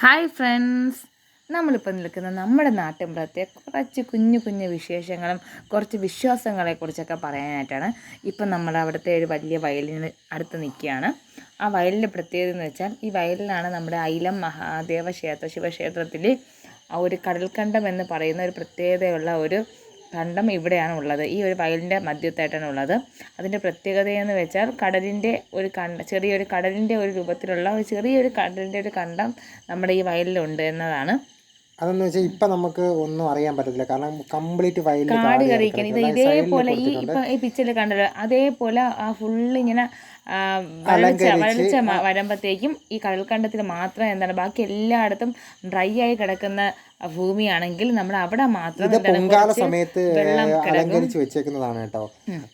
Hi friends. നമ്മളിപ്പോൾ നിൽക്കുന്ന നമ്മുടെ നാട്ടിൻപുറത്തെ കുറച്ച് കുഞ്ഞു കുഞ്ഞു വിശേഷങ്ങളും കുറച്ച് വിശ്വാസങ്ങളെക്കുറിച്ചൊക്കെ പറയാനായിട്ടാണ്. ഇപ്പം നമ്മൾ അവിടുത്തെ ഒരു വലിയ വയലിന് അടുത്ത് നിൽക്കുകയാണ്. ആ വയലിന്റെ പ്രത്യേകത എന്ന് വെച്ചാൽ ഈ വയലിലാണ് നമ്മുടെ ഐലം മഹാദേവ ക്ഷേത്ര ശിവക്ഷേത്രത്തിൽ ആ ഒരു കടൽക്കണ്ടം എന്ന് പറയുന്ന ഒരു പ്രത്യേകതയുള്ള ഒരു കണ്ടം ഇവിടെയാണ് ഉള്ളത്. ഈ ഒരു വയലിന്റെ മധ്യത്തായിട്ടാണ് ഉള്ളത്. അതിന്റെ പ്രത്യേകതയെന്ന് വെച്ചാൽ കടലിന്റെ ഒരു കണ്ട ചെറിയൊരു കടലിന്റെ ഒരു രൂപത്തിലുള്ള ഒരു ചെറിയൊരു കടലിന്റെ ഒരു കണ്ടം നമ്മുടെ ഈ വയലിലുണ്ട് എന്നതാണ്. അതെന്ന് വെച്ചാൽ ഇപ്പൊ നമുക്ക് ഒന്നും അറിയാൻ പറ്റത്തില്ല. കാരണം കംപ്ലീറ്റ് വയലിൽ കാട് കറിയിക്കണം ഇത് ഇതേപോലെ ഈ ഇപ്പം ഈ പിക്ചറിൽ കണ്ടല്ലോ. അതേപോലെ ആ ഫുള്ള് ഇങ്ങനെ വരൾച്ച വരൾച്ച വരുമ്പത്തേക്കും ഈ കടൽക്കണ്ടത്തിൽ മാത്രം എന്താണ് ബാക്കി എല്ലായിടത്തും ഡ്രൈ ആയി കിടക്കുന്ന ഭൂമിയാണെങ്കിൽ നമ്മൾ അവിടെ മാത്രം പൊങ്കാല സമയത്ത് അലങ്കരിച്ച് വെച്ചേക്കുന്നതാണ് കേട്ടോ.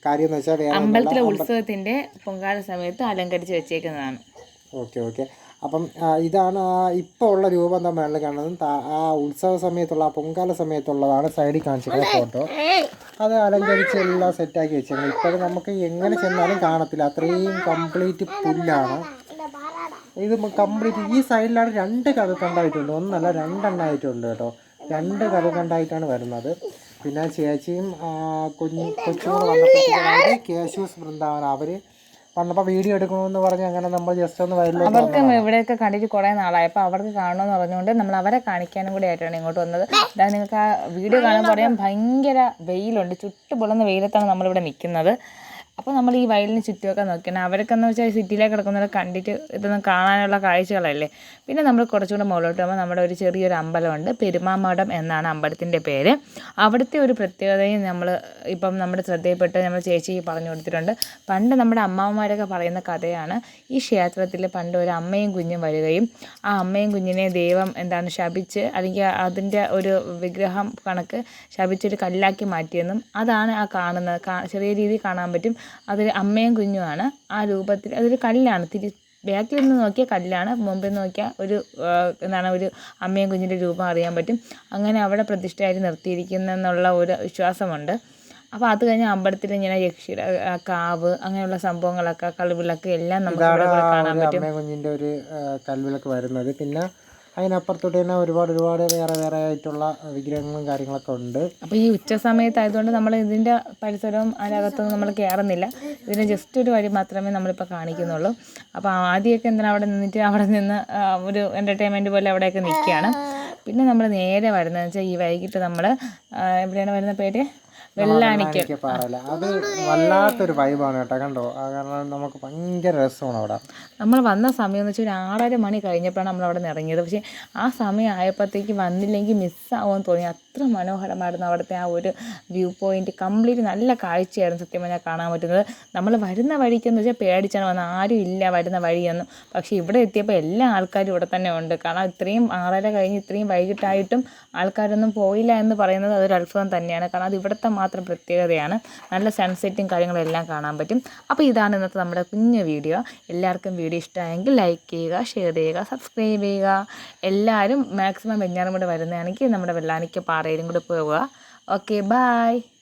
കാര്യം എന്ന് വെച്ചാൽ അമ്പലത്തിലെ ഉത്സവത്തിന്റെ പൊങ്കാല സമയത്ത് അലങ്കരിച്ച് വെച്ചേക്കുന്നതാണ്. Okay okay. അപ്പം ഇതാണ് ആ ഇപ്പോൾ ഉള്ള രൂപം എന്താ മേളിൽ കാണുന്നത്? ആ ഉത്സവ സമയത്തുള്ള ആ പൊങ്കാല സമയത്തുള്ളതാണ് സൈഡിൽ കാണിച്ചിരിക്കുന്ന ഫോട്ടോ. അത് അലങ്കരിച്ച് എല്ലാം സെറ്റാക്കി വെച്ചിരുന്നു ഇപ്പോഴും നമുക്ക് എങ്ങനെ ചെന്നാലും കാണത്തില്ല. അത്രയും കംപ്ലീറ്റ് പുല്ലാണ്. ഇത് കംപ്ലീറ്റ് ഈ സൈഡിലാണ് രണ്ട് കഥക്കണ്ടായിട്ടുണ്ട് ഒന്നല്ല രണ്ടെണ്ണമായിട്ടുണ്ട് കേട്ടോ. രണ്ട് കഥക്കണ്ടായിട്ടാണ് വരുന്നത്. പിന്നെ ചേച്ചിയും കുഞ്ഞു കൊച്ചുകൂടെ വന്നപ്പോഴത്തേക്കും കേശൂസ് വൃന്ദാവൻ. അവർ വന്നപ്പോൾ വീഡിയോ എടുക്കണമെന്ന് പറഞ്ഞ് അങ്ങനെ നമ്മൾ ജസ്റ്റ് ഒന്ന് വയലിലേക്ക് അവർക്ക് ഇവിടെയൊക്കെ കണ്ടിട്ട് കുറേ നാളായി. അപ്പോൾ അവർക്ക് കാണണമെന്ന് പറഞ്ഞുകൊണ്ട് നമ്മൾ അവരെ കാണിക്കാനും കൂടി ആയിട്ടാണ് ഇങ്ങോട്ട് വന്നത്. അതായത് നിങ്ങൾക്ക് ആ വീഡിയോ കാണാൻ പറയാൻ ഭയങ്കര വെയിലുണ്ട്. ചുട്ടുപൊള്ളുന്ന വെയിലത്താണ് നമ്മളിവിടെ നിൽക്കുന്നത്. അപ്പോൾ നമ്മൾ ഈ വയലിന് ചുറ്റുമൊക്കെ നോക്കിയാണ്. അവരൊക്കെ എന്ന് വെച്ചാൽ സിറ്റിയിലേക്ക് കിടക്കുന്നവരെ കണ്ടിട്ട് ഇതൊന്നും കാണാനുള്ള കാഴ്ചകളല്ലേ? പിന്നെ നമ്മൾ കുറച്ചുകൂടെ മുകളിലോട്ട് പോകുമ്പോൾ നമ്മുടെ ഒരു ചെറിയൊരു അമ്പലമുണ്ട്. പെരുമാമഠം എന്നാണ് അമ്പലത്തിന്റെ പേര്. അവിടുത്തെ ഒരു പ്രത്യേകതയും നമ്മൾ ഇപ്പം നമ്മുടെ ശ്രദ്ധയിൽപ്പെട്ട് നമ്മൾ ചേച്ചി പറഞ്ഞു കൊടുത്തിട്ടുണ്ട്. പണ്ട് നമ്മുടെ അമ്മാവന്മാരൊക്കെ പറയുന്ന കഥയാണ്. ഈ ക്ഷേത്രത്തിൽ പണ്ട് ഒരു അമ്മയും കുഞ്ഞും വരികയും ആ അമ്മയും കുഞ്ഞിനെ ദൈവം എന്താണ് ശപിച്ച് അല്ലെങ്കിൽ അതിന്റെ ഒരു വിഗ്രഹം കണക്ക് ശപിച്ചൊരു കല്ലാക്കി മാറ്റിയെന്നും അതാണ് ആ കാണുന്നത്. ചെറിയ രീതിയിൽ കാണാൻ പറ്റും. അതൊരു അമ്മയും കുഞ്ഞുമാണ്. ആ രൂപത്തിൽ അതൊരു കല്ലാണ്. തിരി ബാക്കിൽ നിന്ന് നോക്കിയാൽ കല്ലാണ്. മുമ്പിൽ നിന്ന് നോക്കിയാൽ ഒരു എന്താണ് ഒരു അമ്മയും കുഞ്ഞിന്റെ രൂപം അറിയാൻ പറ്റും. അങ്ങനെ അവിടെ പ്രതിഷ്ഠയായിട്ട് നിർത്തിയിരിക്കുന്നെന്നുള്ള ഒരു വിശ്വാസമുണ്ട്. അപ്പോൾ അത് കഴിഞ്ഞ് അമ്പലത്തിൽ ഇങ്ങനെ യക്ഷി കാവ് അങ്ങനെയുള്ള സംഭവങ്ങളൊക്കെ കളിവിളക്ക് എല്ലാം നമുക്ക് കാണാൻ പറ്റും. കുഞ്ഞിന്റെ ഒരു കൽവിളക്ക് വരുന്നത്. പിന്നെ അതിനപ്പുറത്തോട്ട് തന്നെ ഒരുപാട് ഒരുപാട് വേറെ വേറെ ആയിട്ടുള്ള വിഗ്രഹങ്ങളും കാര്യങ്ങളൊക്കെ ഉണ്ട്. അപ്പോൾ ഈ ഉച്ച സമയത്തായതുകൊണ്ട് നമ്മൾ ഇതിന്റെ പരിസരവും അതിനകത്തൊന്നും നമ്മൾ കയറുന്നില്ല ഇതിന് ജസ്റ്റ് ഒരു വഴി മാത്രമേ നമ്മളിപ്പോൾ കാണിക്കുന്നുള്ളൂ. അപ്പോൾ ആദ്യമൊക്കെ എന്തിനാ അവിടെ നിന്നിട്ട് അവിടെ നിന്ന് ഒരു എന്റർടൈൻമെന്റ് പോലെ അവിടെയൊക്കെ നിൽക്കുകയാണ്. പിന്നെ നമ്മൾ നേരെ വരുന്നത് വെച്ചാൽ ഈ വൈകിട്ട് നമ്മൾ എവിടെയാണ് വരുന്ന പേര്? വെള്ളാണിക്കൽ പാറയില്ല അത് വല്ലാത്തൊരു വൈബാണ് കേട്ടോ കണ്ടോ? ആ കാരണം നമുക്ക് ഭയങ്കര രസമാണ് അവിടെ. നമ്മൾ വന്ന സമയം എന്ന് വെച്ചാൽ ഒരു ആറര മണി കഴിഞ്ഞപ്പോഴാണ് നമ്മൾ അവിടെ നിന്ന് ഇറങ്ങിയത്. പക്ഷേ ആ സമയം ആയപ്പോഴത്തേക്ക് വന്നില്ലെങ്കിൽ മിസ്സാവുമെന്ന് തോന്നി. അത്ര മനോഹരമായിരുന്നു അവിടുത്തെ ആ ഒരു വ്യൂ പോയിന്റ് കംപ്ലീറ്റ് നല്ല കാഴ്ചയായിരുന്നു സത്യം പറഞ്ഞാൽ കാണാൻ പറ്റുന്നത്. നമ്മൾ വരുന്ന വഴിക്കെന്ന് വെച്ചാൽ പേടിച്ചാണ് വന്നത്. ആരും ഇല്ല വരുന്ന വഴിയൊന്നും. പക്ഷേ ഇവിടെ എത്തിയപ്പോൾ എല്ലാ ആൾക്കാരും ഇവിടെ തന്നെ ഉണ്ട്. കാരണം ഇത്രയും ആറര കഴിഞ്ഞ് ഇത്രയും വൈകിട്ടായിട്ടും ആൾക്കാരൊന്നും പോയില്ല എന്ന് പറയുന്നത് അതൊരു അത്ഭുതം തന്നെയാണ്. കാരണം അത് ഇവിടുത്തെ മാത്രം പ്രത്യേകതയാണ്. നല്ല സൺസെറ്റും കാര്യങ്ങളും എല്ലാം കാണാൻ പറ്റും. അപ്പോൾ ഇതാണ് ഇന്നത്തെ നമ്മുടെ കുഞ്ഞു വീഡിയോ. എല്ലാവർക്കും വീഡിയോ ഇഷ്ടമായെങ്കിൽ ലൈക്ക് ചെയ്യുക ഷെയർ ചെയ്യുക സബ്സ്ക്രൈബ് ചെയ്യുക. എല്ലാവരും മാക്സിമം വെഞ്ഞാറും കൂടെ വരുന്നതാണെങ്കിൽ നമ്മുടെ വെള്ളാനിക്ക് പാറയിലും കൂടെ പോവുക. Okay bye